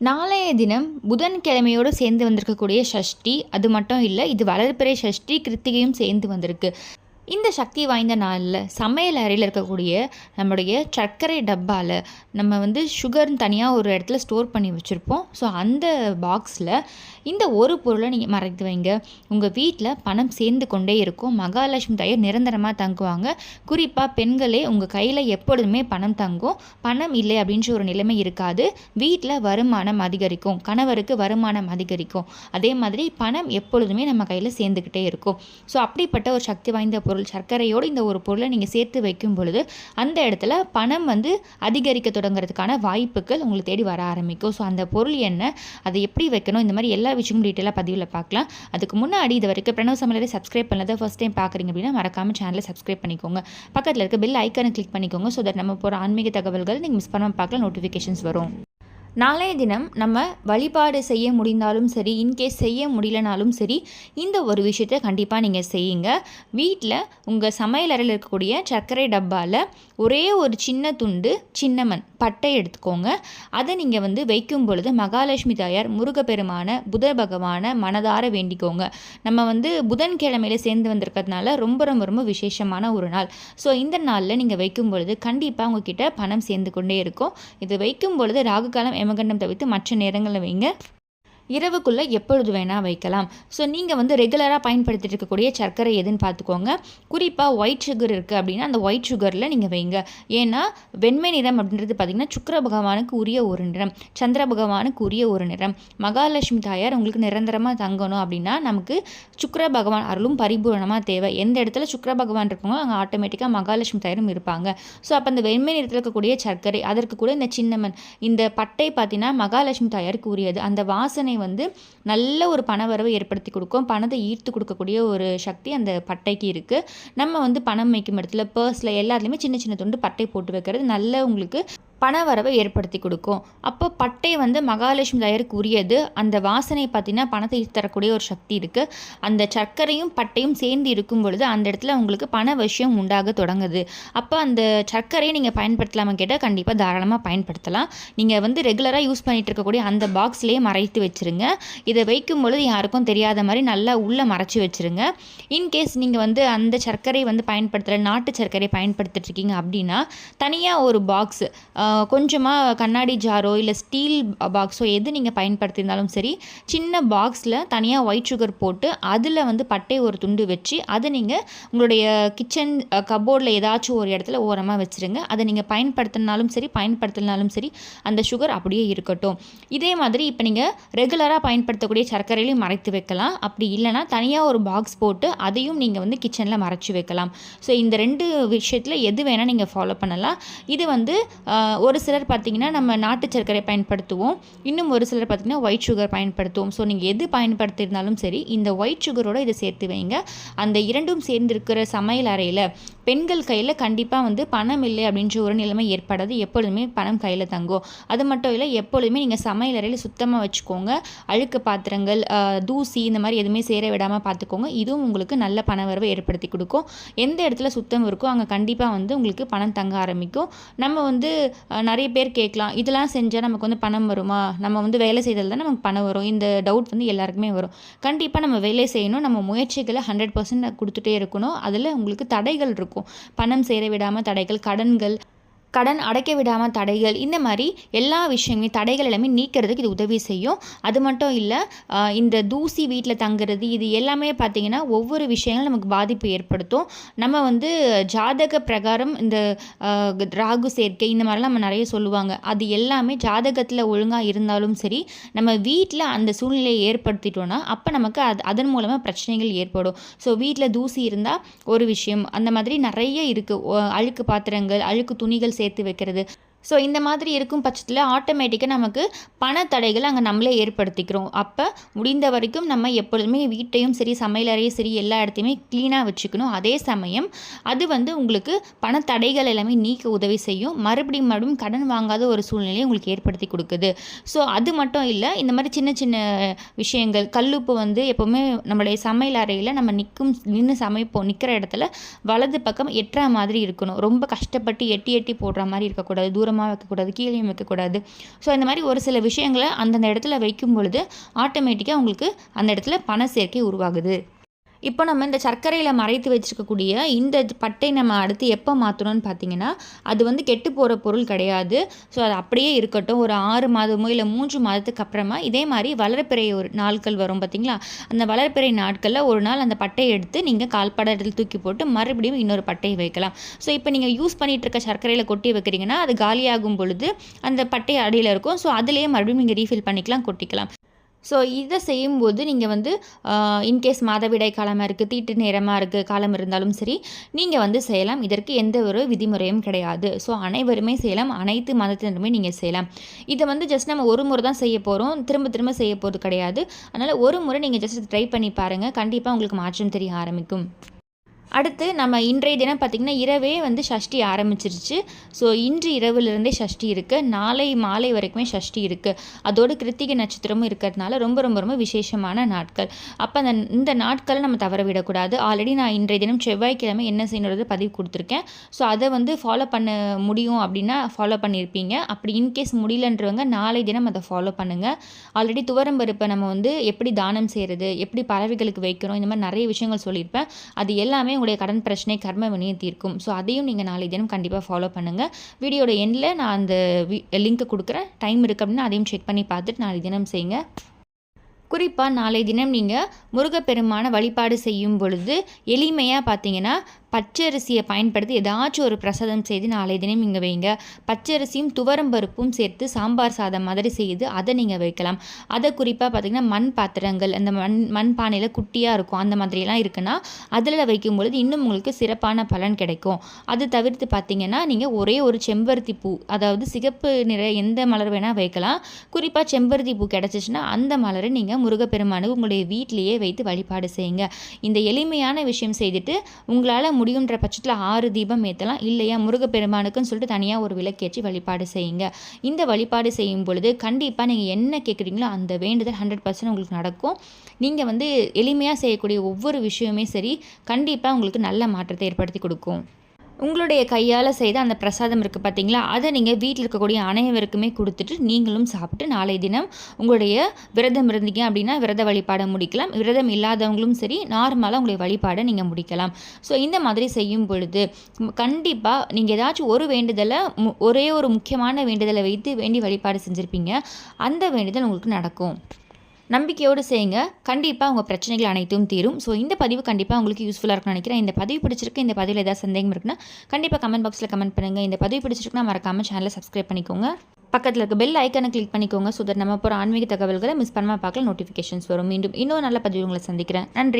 நாளைய தினம் புதன்கிழமையோடு சேர்ந்து வந்திருக்கக்கூடிய சஷ்டி அது மட்டும் இல்லை இது வளர்பிறை சஷ்டி கிருத்திகையும் சேர்ந்து வந்திருக்கு. இந்த சக்தி வாய்ந்த நாளில் சமையல் அறையில் இருக்கக்கூடிய நம்முடைய சர்க்கரை டப்பாவில் நம்ம வந்து சுகர்னு தனியாக ஒரு இடத்துல ஸ்டோர் பண்ணி வச்சுருப்போம். ஸோ அந்த பாக்ஸில் இந்த ஒரு பொருளை நீங்கள் மறைத்து வைங்க. உங்கள் வீட்டில் பணம் சேர்ந்து கொண்டே இருக்கும். மகாலட்சுமி தாயர் நிரந்தரமாக தங்குவாங்க. குறிப்பாக பெண்களே உங்கள் கையில் எப்பொழுதுமே பணம் தங்கும். பணம் இல்லை அப்படின்ற ஒரு நிலைமை இருக்காது. வீட்டில் வருமானம் அதிகரிக்கும். கணவருக்கு வருமானம் அதிகரிக்கும். அதே மாதிரி பணம் எப்பொழுதுமே நம்ம கையில் சேர்ந்துக்கிட்டே இருக்கும். ஸோ அப்படிப்பட்ட ஒரு சக்தி வாய்ந்த பொருள் பொருள் சர்க்கரையோடு இந்த ஒரு பொருளை நீங்கள் சேர்த்து வைக்கும் பொழுது அந்த இடத்துல பணம் வந்து அதிகரிக்க தொடங்குறதுக்கான வாய்ப்புகள் உங்களுக்கு தேடி வர ஆரம்பிக்கும். ஸோ அந்த பொருள் என்ன அதை எப்படி வைக்கணும் இந்த மாதிரி எல்லா விஷயமும் டீட்டெயிலாக பதிவில் பார்க்கலாம். அதுக்கு முன்னாடி இது வரைக்கும் பிரணவ் சமையலை சப்ஸ்கிரைப் பண்ணதை ஃபஸ்ட் டைம் பார்க்குறீங்க அப்படின்னா மறக்காமல் சேனலை சப்ஸ்கிரைப் பண்ணிக்கோங்க. பக்கத்தில் இருக்க பெல் ஐக்கனை கிளிக் பண்ணிக்கோங்க ஸோ தட் நம்ம போகிற ஆன்மீக தகவல்கள் நீங்கள் மிஸ் பண்ணாமல் பார்க்கலாம் நோட்டிஃபிகேஷன்ஸ் வரும். நாளைய தினம் நம்ம வழிபாடு செய்ய முடிந்தாலும் சரி இன்கேஸ் செய்ய முடியலனாலும் சரி இந்த ஒரு விஷயத்த கண்டிப்பாக நீங்கள் செய்யுங்க. வீட்டில் உங்கள் சமையலறையில் இருக்கக்கூடிய சர்க்கரை டப்பாவில் ஒரே ஒரு சின்ன துண்டு சின்னமன் பட்டை எடுத்துக்கோங்க. அதை நீங்கள் வந்து வைக்கும் பொழுது மகாலட்சுமி தாயார் முருகப்பெருமான புத பகவான மனதார வேண்டிக்கோங்க. நம்ம வந்து புதன்கிழமையில சேர்ந்து வந்திருக்கிறதுனால ரொம்ப ரொம்ப ரொம்ப விசேஷமான ஒரு நாள். ஸோ இந்த நாளில் நீங்கள் வைக்கும் பொழுது கண்டிப்பாக உங்ககிட்ட பணம் சேர்ந்து கொண்டே இருக்கும். இது வைக்கும் பொழுது ராகு காலம் எமகண்டம் தவிர்த்து மற்ற நேரங்களில் வைங்க. இரவுக்குள்ளே எப்பொழுது வேணால் வைக்கலாம். ஸோ நீங்கள் வந்து ரெகுலராக பயன்படுத்திட்டு இருக்கக்கூடிய சர்க்கரை எதுன்னு பார்த்துக்கோங்க. குறிப்பாக ஒயிட் சுகர் இருக்குது அப்படின்னா அந்த ஒயிட் சுகரில் நீங்கள் வைங்க. ஏன்னா வெண்மை நிறம் அப்படின்றது பார்த்திங்கன்னா சுக்கர பகவானுக்கு உரிய ஒரு நிறம் சந்திர பகவானுக்கு உரிய ஒரு நிறம். மகாலட்சுமி தாயார் உங்களுக்கு நிரந்தரமாக தங்கணும் அப்படின்னா நமக்கு சுக்கர பகவான் அருளும் பரிபூரணமாக தேவை. எந்த இடத்துல சுக்கர பகவான் இருக்கவங்க அங்கே ஆட்டோமேட்டிக்காக மகாலட்சுமி தாயாரும் இருப்பாங்க. ஸோ அப்போ அந்த வெண்மை நிறத்தில் இருக்கக்கூடிய சர்க்கரை அதற்கு கூட இந்த சின்னமன் இந்த பட்டை பார்த்தீங்கன்னா மகாலட்சுமி தாயாருக்கு உரியது. அந்த வாசனை வந்து நல்ல ஒரு பணவரவை ஏற்படுத்தி கொடுக்கும். பணத்தை ஈர்த்து கொடுக்கக்கூடிய ஒரு சக்தி அந்த பட்டைக்கு இருக்குது நம்ம வந்து பணம் வைக்கும் இடத்துல பர்ஸில் எல்லாத்துலேயுமே சின்ன சின்ன துண்டு பட்டை போட்டு வைக்கிறது நல்ல உங்களுக்கு பண வரவை ஏற்படுத்தி கொடுக்கும். அப்போ பட்டை வந்து மகாலட்சுமி தயாருக்கு உரியது. அந்த வாசனை பார்த்தீங்கன்னா பணத்தை தரக்கூடிய ஒரு சக்தி இருக்குது அந்த சர்க்கரையும் பட்டையும் சேர்ந்து இருக்கும் பொழுது அந்த இடத்துல உங்களுக்கு பண விஷயம் உண்டாக தொடங்குது. அப்போ அந்த சர்க்கரையை நீங்கள் பயன்படுத்தலாமா கேட்டால் கண்டிப்பாக தாராளமாக பயன்படுத்தலாம். நீங்கள் வந்து ரெகுலராக யூஸ் பண்ணிகிட்டு இருக்கக்கூடிய அந்த பாக்ஸ்லேயே மறைத்து வச்சுருங்க. இதை வைக்கும் பொழுது யாருக்கும் தெரியாத மாதிரி நல்லா உள்ளே மறைச்சி வச்சுருங்க. இன்கேஸ் நீங்கள் வந்து அந்த சர்க்கரை வந்து பயன்படுத்துகிற நாட்டு சர்க்கரை பயன்படுத்திட்டுருக்கீங்க அப்படின்னா தனியாக ஒரு பாக்ஸ் கொஞ்சமாக கண்ணாடி ஜாரோ இல்லை ஸ்டீல் பாக்ஸோ எது நீங்கள் பயன்படுத்தியிருந்தாலும் சரி சின்ன பாக்ஸில் தனியாக ஒயிட் சுகர் போட்டு அதில் வந்து பட்டை ஒரு துண்டு வச்சு அதை நீங்கள் உங்களுடைய கிச்சன் கபோர்டில் ஏதாச்சும் ஒரு இடத்துல ஓரமாக வச்சுருங்க. அதை நீங்கள் பயன்படுத்தினாலும் சரி பயன்படுத்தினாலும் சரி அந்த சுகர் அப்படியே இருக்கட்டும். இதே மாதிரி இப்போ நீங்கள் ரெகுலராக பயன்படுத்தக்கூடிய சர்க்கரையிலையும் மறைத்து வைக்கலாம். அப்படி இல்லைனா தனியாக ஒரு பாக்ஸ் போட்டு அதையும் நீங்கள் வந்து கிச்சனில் மறைச்சி வைக்கலாம். ஸோ இந்த ரெண்டு விஷயத்தில் எது வேணால் நீங்கள் ஃபாலோ பண்ணலாம். இது வந்து ஒரு சிலர் பார்த்திங்கன்னா நம்ம நாட்டு சர்க்கரை பயன்படுத்துவோம். இன்னும் ஒரு சிலர் பார்த்திங்கன்னா ஒயிட் சுகர் பயன்படுத்துவோம். ஸோ நீங்கள் எது பயன்படுத்தியிருந்தாலும் சரி இந்த ஒயிட் சுகரோடு இதை சேர்த்து வைங்க. அந்த இரண்டும் சேர்ந்திருக்கிற சமையல் அறையில் பெண்கள் கையில் கண்டிப்பாக வந்து பணம் இல்லை அப்படின்ற ஒரு நிலைமை ஏற்படாது. எப்பொழுதுமே பணம் கையில் தங்கும். அது மட்டும் இல்லை எப்பொழுதுமே நீங்கள் சமையல் அறையில் சுத்தமாக வச்சுக்கோங்க. அழுக்கு பாத்திரங்கள் தூசி இந்த மாதிரி எதுவுமே சேர விடாமல் பார்த்துக்கோங்க இதுவும் உங்களுக்கு நல்ல பண வரவை ஏற்படுத்தி கொடுக்கும். எந்த இடத்துல சுத்தம் இருக்கோ அங்கே கண்டிப்பாக வந்து உங்களுக்கு பணம் தங்க ஆரம்பிக்கும். நம்ம வந்து நிறைய பேர் கேட்கலாம். இதெல்லாம் செஞ்சால் நமக்கு வந்து பணம் வருமா? நம்ம வந்து வேலை செய்ததில் தான் நமக்கு பணம் வரும். இந்த டவுட் வந்து எல்லாருக்குமே வரும். கண்டிப்பாக நம்ம வேலை செய்யணும். நம்ம முயற்சிகளை ஹண்ட்ரட் பர்சன்ட் கொடுத்துட்டே இருக்கணும். அதில் உங்களுக்கு தடைகள் இருக்கும். பணம் சேர விடாமல் தடைகள் கடன்கள் கடன் அடைக்க விடாமல் தடைகள் இந்த மாதிரி எல்லா விஷயமே தடைகள் எல்லாமே நீக்கிறதுக்கு இது உதவி செய்யும். அது மட்டும் இல்லை இந்த தூசி வீட்டில் தங்குறது இது எல்லாமே பார்த்திங்கன்னா ஒவ்வொரு விஷயங்களும் நமக்கு பாதிப்பு ஏற்படுத்தும். நம்ம வந்து ஜாதக பிரகாரம் இந்த ராகு சேர்க்கை இந்த மாதிரிலாம் நம்ம நிறைய சொல்லுவாங்க. அது எல்லாமே ஜாதகத்தில் ஒழுங்காக இருந்தாலும் சரி நம்ம வீட்டில் அந்த சூழ்நிலையை ஏற்படுத்திட்டோன்னா அப்போ நமக்கு அது அதன் மூலமாக பிரச்சனைகள் ஏற்படும். ஸோ வீட்டில் தூசி இருந்தால் ஒரு விஷயம். அந்த மாதிரி நிறைய இருக்குது அழுக்கு பாத்திரங்கள் அழுக்கு துணிகள் சேர்த்து வைக்கிறது. ஸோ இந்த மாதிரி இருக்கும் பட்சத்தில் ஆட்டோமேட்டிக்காக நமக்கு பணத்தடைகள் அங்கே நம்மளே ஏற்படுத்திக்கிறோம். அப்போ முடிந்த வரைக்கும் நம்ம எப்பொழுதுமே வீட்டையும் சரி சமையலறையும் சரி எல்லா இடத்தையுமே க்ளீனாக வச்சுக்கணும். அதே சமயம் அது வந்து உங்களுக்கு பணத்தடைகள் எல்லாமே நீக்க உதவி செய்யும். மறுபடியும் மறுபடியும் கடன் வாங்காத ஒரு சூழ்நிலையை உங்களுக்கு ஏற்படுத்தி கொடுக்குது. ஸோ அது மட்டும் இல்லை இந்த மாதிரி சின்ன சின்ன விஷயங்கள் கல்லுப்பு வந்து எப்போவுமே நம்மளுடைய சமையல் அறையில் நம்ம நிற்கும் நின்று சமைப்போம் நிற்கிற இடத்துல வலது பக்கம் எட்டுற மாதிரி இருக்கணும். ரொம்ப கஷ்டப்பட்டு எட்டி எட்டி போடுற மாதிரி இருக்கக்கூடாது. தூரம் தூரமாக வைக்கக்கூடாது கீழேயும் வைக்கக்கூடாது. ஸோ இந்த மாதிரி ஒரு சில விஷயங்களை அந்தந்த இடத்துல வைக்கும் பொழுது ஆட்டோமேட்டிக்காக உங்களுக்கு அந்த இடத்துல பண சேர்க்கை உருவாகுது. இப்போ நம்ம இந்த சர்க்கரையில் மறைத்து வச்சுருக்கக்கூடிய இந்த பட்டை நம்ம அடுத்து எப்போ மாற்றணும்னு பார்த்தீங்கன்னா அது வந்து கெட்டு போகிற பொருள் கிடையாது. ஸோ அது அப்படியே இருக்கட்டும். ஒரு ஆறு மாதமோ இல்லை மூன்று மாதத்துக்கு அப்புறமா இதே மாதிரி வளர்ப்பிறை ஒரு நாட்கள் வரும் பார்த்தீங்களா? அந்த வளர்ப்பிறை நாட்களில் ஒரு நாள் அந்த பட்டையை எடுத்து நீங்கள் கால்படத்தில் தூக்கி போட்டு மறுபடியும் இன்னொரு பட்டையை வைக்கலாம். ஸோ இப்போ நீங்கள் யூஸ் பண்ணிகிட்டு இருக்க சர்க்கரையில் கொட்டி வைக்கிறீங்கன்னா அது காலியாகும் பொழுது அந்த பட்டை அடியில் இருக்கும். ஸோ அதுலேயே மறுபடியும் நீங்கள் ரீஃபில் பண்ணிக்கலாம் கொட்டிக்கலாம். ஸோ இதை செய்யும்போது நீங்கள் வந்து இன்கேஸ் மாதவிடாய் காலமாக இருக்குது தீட்டு நேரமாக இருக்குது காலம் இருந்தாலும் சரி நீங்கள் வந்து செய்யலாம். இதற்கு எந்த ஒரு விதிமுறையும் கிடையாது. ஸோ அனைவருமே செய்யலாம். அனைத்து மதத்தினருமே நீங்கள் செய்யலாம். இதை வந்து ஜஸ்ட் நம்ம ஒரு முறை தான் செய்ய போகிறோம் திரும்ப திரும்ப செய்ய போகிறது கிடையாது. அதனால் ஒரு முறை நீங்கள் ஜஸ்ட் ட்ரை பண்ணி பாருங்கள் கண்டிப்பாக உங்களுக்கு மாற்றம் தெரிய ஆரம்பிக்கும். அடுத்து நம்ம இன்றைய தினம் பார்த்திங்கன்னா இரவே வந்து சஷ்டி ஆரம்பிச்சிருச்சு. ஸோ இன்று இரவுலேருந்தே சஷ்டி இருக்குது நாளை மாலை வரைக்குமே சஷ்டி இருக்குது அதோடு கிருத்திகை நட்சத்திரமும் இருக்கிறதுனால ரொம்ப ரொம்ப ரொம்ப விசேஷமான நாட்கள். அப்போ அந்த இந்த நாட்களை நம்ம தவற விடக்கூடாது. ஆல்ரெடி நான் இன்றைய தினம் செவ்வாய்க்கிழமை என்ன செய்யணுறது பதிவு கொடுத்துருக்கேன். ஸோ அதை வந்து ஃபாலோ பண்ண முடியும் அப்படின்னா ஃபாலோ பண்ணியிருப்பீங்க. அப்படி இன்கேஸ் முடியலன்றவங்க நாளை தினம் அதை ஃபாலோ பண்ணுங்கள் ஆல்ரெடி துவரம்பருப்பை நம்ம வந்து எப்படி தானம் செய்கிறது எப்படி பறவைகளுக்கு வைக்கிறோம் இந்த மாதிரி நிறைய விஷயங்கள் சொல்லியிருப்பேன். அது எல்லாமே உங்களுடைய கடன் பிரச்சனை கர்ம வினையை தீர்க்கும். ஸோ அதையும் நீங்கள் நாளை தினம் கண்டிப்பாக ஃபாலோ பண்ணுங்கள் வீடியோட எண்டில் நான் அந்த லிங்க் கொடுக்குறேன். டைம் இருக்குது அப்படின்னா அதையும் செக் பண்ணி பார்த்துட்டு நாளை தினம் செய்யுங்க. குறிப்பாக நாளை தினம் நீங்கள் முருகப்பெருமான வழிபாடு செய்யும் பொழுது எளிமையாக பார்த்தீங்கன்னா பச்சரிசியை பயன்படுத்தி ஏதாச்சும் ஒரு பிரசாதம் செய்து நாளை தினம் இங்கே வைங்க. பச்சரிசியும் துவரம் பருப்பும் சேர்த்து சாம்பார் சாதம் மாதிரி செய்து அதை நீங்கள் வைக்கலாம். அதை குறிப்பாக பார்த்திங்கன்னா மண் பாத்திரங்கள் அந்த மண் மண் பானையில் குட்டியாக இருக்கும் அந்த மாதிரியெல்லாம் இருக்குன்னா அதில் வைக்கும் பொழுது இன்னும் உங்களுக்கு சிறப்பான பலன் கிடைக்கும். அது தவிர்த்து பார்த்திங்கன்னா நீங்கள் ஒரே ஒரு செம்பருத்தி பூ அதாவது சிகப்பு நிற எந்த மலர் வேணால் வைக்கலாம். குறிப்பாக செம்பருத்தி பூ கிடச்சிச்சின்னா அந்த மலரை நீங்கள் முருகப்பெருமானுக்கு உங்களுடைய வீட்டிலேயே வைத்து வழிபாடு செய்யுங்க. இந்த எளிமையான விஷயம் செய்துட்டு உங்களால் முடியுன்ற பட்சத்தில் ஆறு தீபம் ஏற்றலாம் இல்லையா முருகப்பெருமானுக்குன்னு சொல்லிட்டு தனியாக ஒரு விளக்கேற்றி வழிபாடு செய்யுங்க. இந்த வழிபாடு செய்யும் பொழுது கண்டிப்பாக நீங்கள் என்ன கேட்குறீங்களோ அந்த வேண்டுதல் ஹண்ட்ரட் பர்சன்ட் உங்களுக்கு நடக்கும். நீங்கள் வந்து எளிமையாக செய்யக்கூடிய ஒவ்வொரு விஷயமே சரி கண்டிப்பாக உங்களுக்கு நல்ல மாற்றத்தை ஏற்படுத்தி கொடுக்கும். உங்களுடைய கையால் செய்த அந்த பிரசாதம் இருக்குது பார்த்தீங்களா அதை நீங்கள் வீட்டில் இருக்கக்கூடிய அனைவருக்குமே கொடுத்துட்டு நீங்களும் சாப்பிட்டு நாளை தினம் உங்களுடைய விரதம் இருந்தீங்க அப்படின்னா விரத வழிபாடை முடிக்கலாம். விரதம் இல்லாதவங்களும் சரி நார்மலாக உங்களுடைய வழிபாடை நீங்கள் முடிக்கலாம். ஸோ இந்த மாதிரி செய்யும் பொழுது கண்டிப்பாக நீங்கள் ஏதாச்சும் ஒரு வேண்டுதலை ஒரே ஒரு முக்கியமான வேண்டுதலை வைத்து வேண்டி வழிபாடு செஞ்சுருப்பீங்க. அந்த வேண்டுதல் உங்களுக்கு நடக்கும். நம்பிக்கையோடு செய்யுங்க. கண்டிப்பாக உங்கள் பிரச்சனைகள் அனைத்தும் தீரும். ஸோ இந்த பதிவு கண்டிப்பாக உங்களுக்கு யூஸ்ஃபுல்லாக இருக்கும்னு நினைக்கிறேன். இந்த பதிவு பிடிச்சிருக்கு இந்த பதிவில் ஏதாவது சந்தேகம் இருக்குன்னா கண்டிப்பாக கமெண்ட் பாக்ஸில் கமெண்ட் பண்ணுங்கள் இந்த பதிவு பிடிச்சிருக்குன்னா மறக்காமல் சேனலை சப்ஸ்கிரைப் பண்ணிக்கோங்க. பக்கத்தில் இருக்க பெல் ஐக்கனை கிளிக் பண்ணிக்கோங்க ஸோ நம்ம போகிற ஆன்மீக தகவல்களை மிஸ் பண்ணாமல் பார்க்கல நோட்டிஃபிகேஷன்ஸ் வரும். மீண்டும் இன்னொரு நல்ல பதிவு உங்களை சந்திக்கிறேன். நன்றி.